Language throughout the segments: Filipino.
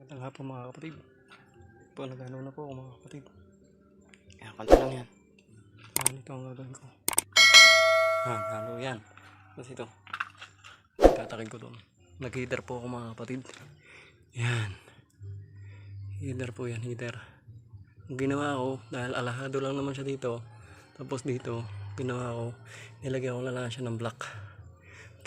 Magandang hapon mga kapatid. Po, nagano na po ako mga kapatid. Ayan, kanta lang yan. Ayan, ito ang gagawin ko. Ayan, halo yan. Tapos ito. Tatakin ko doon. Nag-heater po ako mga kapatid. Yan. Heater po yan, heater. Ang ginawa ko, dahil alahado lang naman siya dito. Tapos dito, ginawa ko, nilagyan ko na lang siya ng black.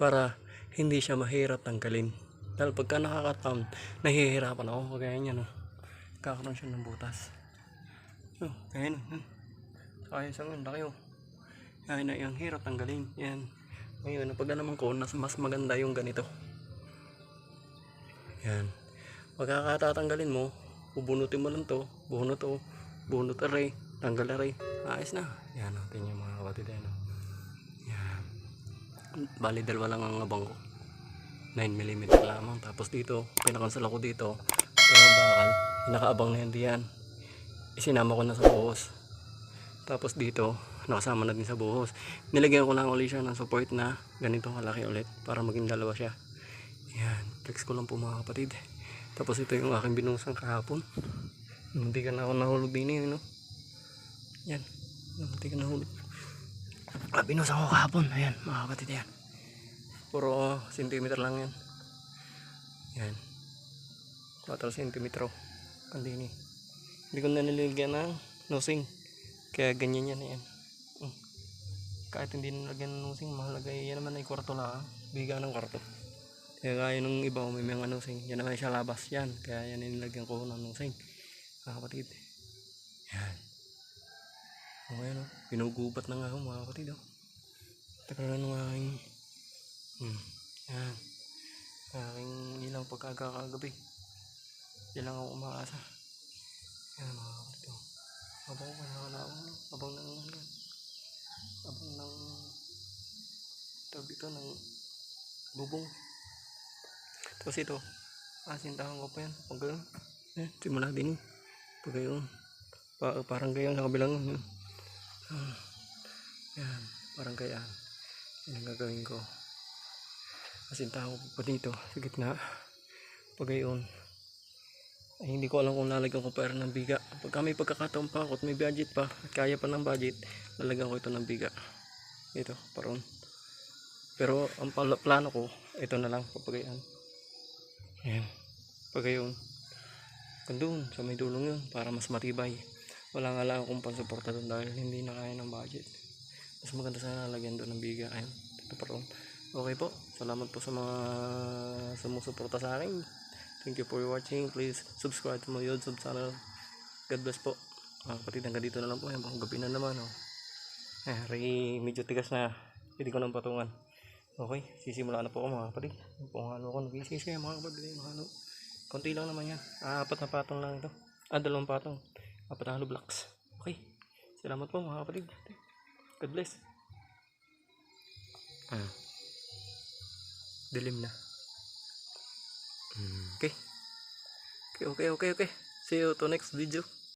Para hindi siya mahirap tanggalin. Dahil pagka nakakatam, nahihirapan ako. Kaya niya, no. Kakaroon siya ng butas. Oh, kaya no. Hmm. Kaya sa ngayon, laki oh. Kaya na yung hirap tanggalin. Yan. Ngayon, pag naman ko, nas mas maganda yung ganito. Yan. Pagkakatatanggalin mo, bubunutin mo lang to, bunot to, bunot aray, tanggal aray. Ayos na. Yan, oh, tingnan mga kapatid. Yan, oh. Yan. Bali, dalawa lang ang abang ko. 9mm lamang. Tapos dito, pinakansal ako dito. Pero bakal, nakaabang na yan. Isinama ko na sa buhos. Tapos dito, nakasama na din sa buhos. Nilagyan ko lang ulit siya ng support na ganito kalaki ulit para maging dalawa siya. Yan, flex ko lang po mga kapatid. Tapos ito yung aking binusang kahapon. Hindi ka na ako nahulog din eh, no? Yan, hindi ka nahulog. Ah, binusang ko kahapon. Ayan, mga kapatid yan. Puro centimeter lang yan. Yan. 4 centimetro. Kandini. Hindi ko na nilagyan ng nosing. Kaya ganyan yan yan. Mm. Kahit hindi nilagyan ng nosing, mahalaga yan naman ay kwarto lang. Biga ng kwarto. Kaya kaya nung iba may mga nosing. Yan naman siya labas yan. Kaya yan nilagyan ko ng nosing. Mga kapatid. Yan. O ayan o. Pinugubat na nga ako mga kapatid o. Tagal na nung aking Hmm. Yan. Aking ilang pagkakagabi. Yan lang ako umaasa. Yan mga kapatid. oh. Abang ko na ako. Abang ng ano. Abang ng tawag ito ng bubong. Tapos ito. Asintahan ko pa yan. Pag. Eh, simula din eh. Pag gayon. Pa, parang gayon sa kabilang. Yan. Ah. Yan. Parang kaya. Yan ang gagawin ko. Asintahan ko pa dito sa gitna. Pag gayon. Ay, hindi ko alam kung lalagyan ko pa rin ng biga. Pagka may pagkakataon pa ako at may budget pa at kaya pa ng budget, lalagyan ko ito ng biga. Ito, paron. Pero ang plano ko, ito na lang papagayan. Ayan. Pagayon. Kandun, sa may dulong yun, para mas matibay. Wala nga lang akong pansuporta doon dahil hindi na kaya ng budget. Mas maganda sana lalagyan doon ng biga. Ayan, ito paron. Okay po, salamat po sa mga sumusuporta sa akin. Thank you for watching. Please subscribe to my YouTube channel. God bless po. Mga kapatid, hanggang dito na lang po. Ayan, pang gabi na naman. Oh. Eh, ray, medyo tigas na. Hindi ko nang patungan. Okay, sisimula na po ako mga kapatid. Kung halo ko, nagsisisi mga kapatid. Yung halo. Konti lang naman yan. Ah, apat na patong lang ito. Ah, dalawang patong. Apat na halo blocks. Okay. Salamat po mga kapatid. God bless. Ah. Dilim na. Mm, Okay. Okay, okay, okay, okay. See you to next video.